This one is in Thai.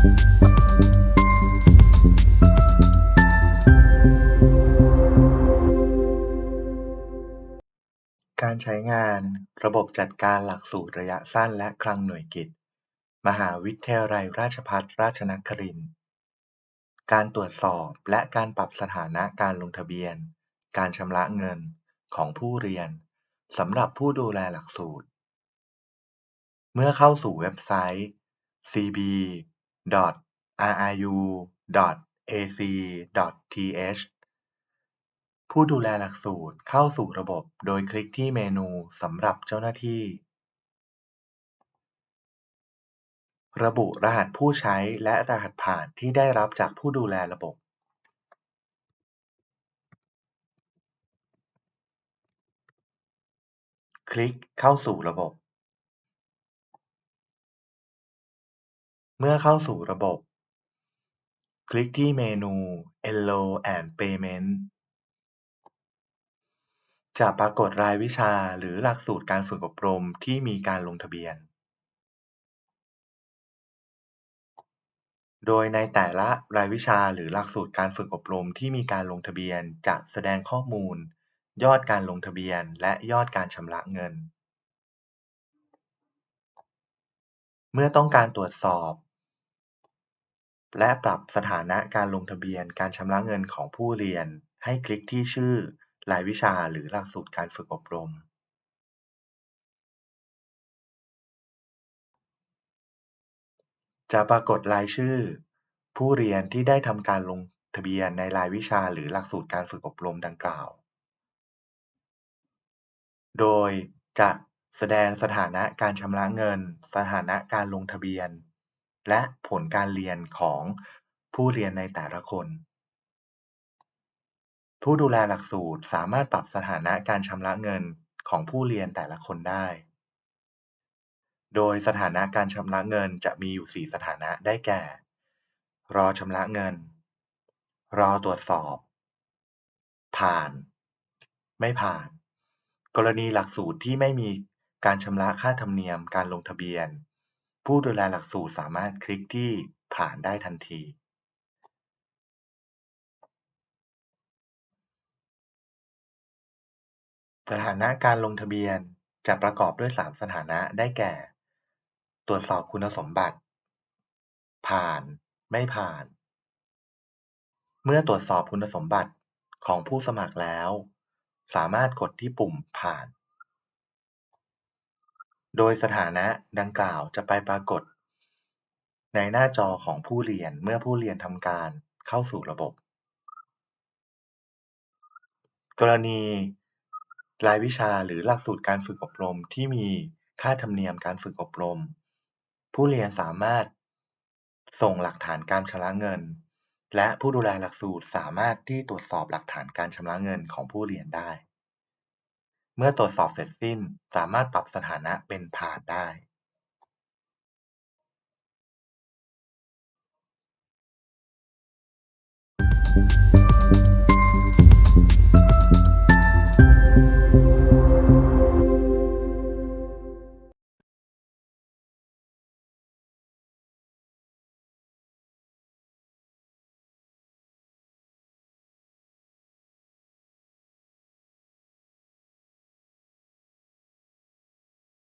การใช้งานระบบจัดการหลักสูตรระยะสั้นและคลังหน่วยกิตมหาวิทยาลัยราชภัฏราชนครินทร์ การตรวจสอบและการปรับสถานะการลงทะเบียน การชำระเงินของผู้เรียนสำหรับผู้ดูแลหลักสูตร เมื่อเข้าสู่เว็บไซต์ CB cb.rru.ac.th ผู้ดูแลหลักสูตรเข้าสู่ระบบโดยคลิกที่เมนูสำหรับเจ้าหน้าที่ ระบุรหัสผู้ใช้และรหัสผ่านที่ได้รับจากผู้ดูแลระบบ คลิกเข้าสู่ระบบ เมื่อเข้าสู่ระบบคลิกที่เมนู Enroll and Payment จะปรากฏรายวิชาหรือหลักสูตรการฝึกอบรมที่มีการลงทะเบียน โดยในแต่ละรายวิชาหรือหลักสูตรการฝึกอบรมที่มีการลงทะเบียน จะแสดงข้อมูล ยอดการลงทะเบียน และยอดการชำระเงิน เมื่อต้องการตรวจสอบ และปรับสถานะการลงทะเบียนการชำระเงินของผู้เรียน ให้คลิกที่ชื่อ รายวิชา หรือหลักสูตรการฝึกอบรมจะปรากฏรายชื่อ ผู้เรียนที่ได้ทำการลงทะเบียนในรายวิชาหรือหลักสูตรการฝึกอบรมดังกล่าว โดยจะแสดงสถานะการชำระเงิน สถานะการลงทะเบียน และผลการเรียนของผู้เรียนในแต่ละคน ผู้ดูแลหลักสูตรสามารถปรับสถานะการชำระเงินของผู้เรียนแต่ละคนได้ โดยสถานะการชำระเงินจะมีอยู่ 4 สถานะได้แก่ รอชำระเงิน รอตรวจสอบ ผ่าน ไม่ผ่าน กรณีหลักสูตรที่ไม่มีการชำระค่าธรรมเนียมการลงทะเบียน ผู้ดูแลหลักสูตรสามารถคลิกที่ผ่านได้ทันทีสถานะการลงทะเบียนจะประกอบด้วย 3 สถานะ ได้แก่ ตรวจสอบคุณสมบัติ ผ่าน ไม่ผ่าน เมื่อตรวจสอบคุณสมบัติของผู้สมัครแล้ว สามารถกดที่ปุ่มผ่าน โดยสถานะดังกล่าวจะไปปรากฏในหน้าจอของผู้เรียนเมื่อผู้เรียนทำการเข้าสู่ระบบ กรณีรายวิชาหรือหลักสูตรการฝึกอบรมที่มีค่าธรรมเนียมการฝึกอบรม ผู้เรียนสามารถส่งหลักฐานการชำระเงิน และผู้ดูแลหลักสูตรสามารถที่ตรวจสอบหลักฐานการชำระเงินของผู้เรียนได้ เมื่อตรวจสอบเสร็จสิ้น สามารถปรับสถานะเป็นผ่านได้ Thank